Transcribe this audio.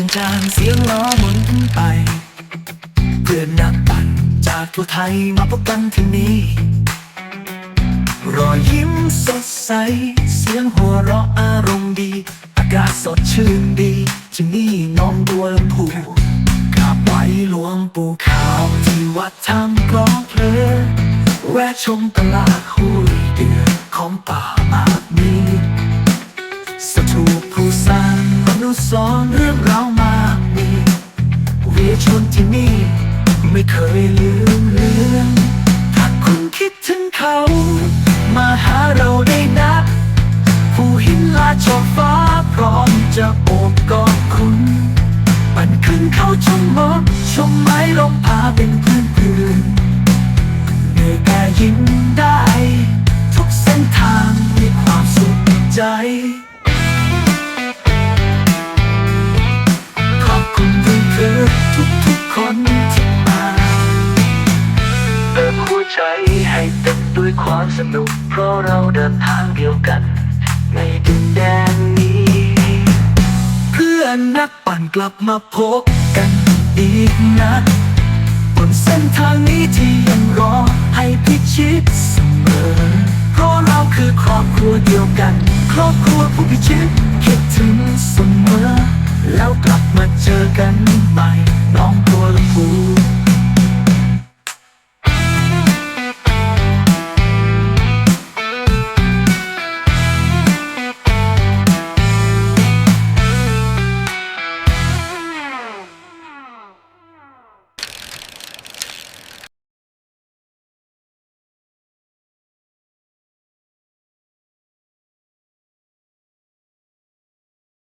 จางจางๆเสียงล้อหมุนไป เพื่อนนักปั่นจากทั่วไทยมาพบกันที่นี่ รอยยิ้มสดใส เสียงหัวเราะอารมณ์ดี อากาศสดชื่นดีที่นี่น้องบัวลำพูกราบไหว้หลวงปู่ขาวที่วัดทำกลองเพลแวะชมตลาดห้วยเดือของป่ามากมีสถูปผู้สร้างอนเรื่องราวมากมีเวียชนที่นี่ ไม่เคยลืมเลือนถ้าคุณคิดถึงเขา มาหาเราได้นะผู้หินลาชอบฟ้าพร้อมจะโอบกอดคุณ ปั่นขึ้นเขาชมมดชมไม้ลงพาเป็นเพื่อนเพื่อนเหนื่อยแต่ยิ้มได้ ทุกเส้นทางมีความสุขใจ ด้วยความสนุก เพราะเราเดินทางเดียวกัน ในดินแดนนี้ เพื่อนนักปั่นกลับมาพบกันอีกนะบนเส้นทางนี้ที่ยังรอให้พิชิตเสมอ เพราะเราคือครอบครัวเดียวกัน ครอบครัวผู้พิชิตคิดถึงเสมอ แล้วกลับมาเจอกันใหม่น้อง